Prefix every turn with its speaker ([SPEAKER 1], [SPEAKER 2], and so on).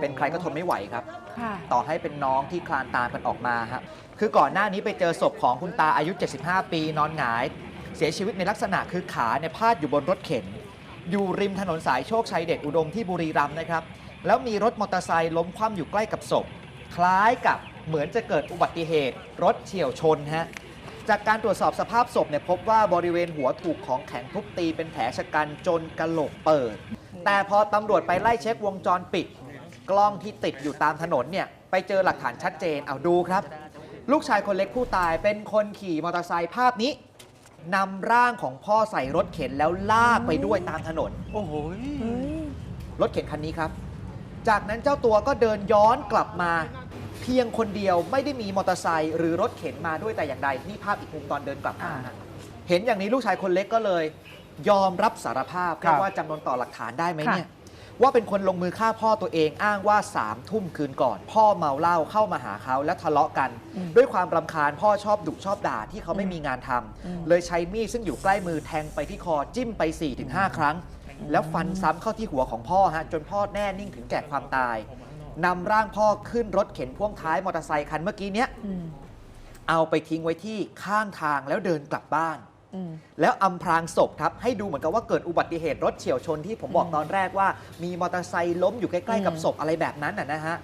[SPEAKER 1] เป็นใครก็ทนไม่ไหวครับ ต่อให้เป็นน้องที่คลานตามกันออกมาครับคือก่อนหน้านี้ไปเจอศพของคุณตาอายุ 75 ปีนอนหงาย เสียชีวิตในลักษณะคือขาเนี่ยพาดอยู่บนรถเข็น อยู่ริมถนนสายโชคชัยเดชอุดมที่บุรีรัมย์นะครับ แล้วมีรถมอเตอร์ไซค์ล้มคว่ำอยู่ใกล้กับศพ คล้ายกับเหมือนจะเกิดอุบัติเหตุรถเฉียวชนฮะ จากการตรวจสอบสภาพศพเนี่ยพบว่าบริเวณหัวถูกของแข็งทุบตีเป็นแผลชะกันจนกระโหลกเปิด แต่พอตำรวจไปไล่เช็ควงจรปิด กล้องที่ติดอยู่ตามถนนเนี่ยไปเจอหลักฐานชัดเจนเอาดูครับ ลูกชายคนเล็กผู้ตายเป็นคนขี่มอเตอร์ไซค์ภาพนี้นำร่างของพ่อใส่รถเข็นแล้วลากไปด้วยตามถนน
[SPEAKER 2] โอ้โห
[SPEAKER 1] รถเข็นคันนี้ครับ จากนั้นเจ้าตัวก็เดินย้อนกลับมา เพียงคนเดียวไม่ได้มีมอเตอร์ไซค์หรือรถเข็นมาด้วยแต่อย่างใดนี่ภาพอีกมุมตอนเดินกลับมาฮะเห็นอย่างนี้ลูกชายคนเล็กก็เลย ยอมรับสารภาพ
[SPEAKER 2] ครับ
[SPEAKER 1] ว่าจำนวนต่อหลักฐานได้ไหม
[SPEAKER 3] ค่ะ
[SPEAKER 1] เนี่ย ว่าเป็นคนลงมือฆ่าพ่อตัวเองอ้างว่า3ามทุ่มคืนก่อน พ่อเมาเหล้าเข้ามาหาเขาแล้วทะเลาะกันด้วยความรำคาญพ่อชอบดุชอบด่าที่เขาไม่มีงานทำเลยใช้มีดซึ่งอยู่ใกล้มือแทงไปที่คอจิ้มไป 4-5ครั้ง แล้วฟันซ้ำเข้าที่หัวของพ่อฮะจนพ่อแน่นิ่งถึงแก่ความตาย นำร่างพ่อขึ้นรถเข็นพ่วงท้ายมอเตอร์ไซคันเมื่อกี้เนี้ย
[SPEAKER 3] อืม
[SPEAKER 1] เอาไปทิ้งไว้ที่ข้างทางแล้วเดินกลับบ้าน
[SPEAKER 3] อืม
[SPEAKER 1] แล้วอำพรางศพครับ ให้ดูเหมือนกับว่าเกิดอุบัติเหตุรถเฉียวชนที่ผมบอกตอนแรกว่า มีมอเตอร์ไซค์ล้มอยู่ใกล้ๆกับ
[SPEAKER 3] อืม
[SPEAKER 1] ศพอะไรแบบนั้นน่ะนะฮะ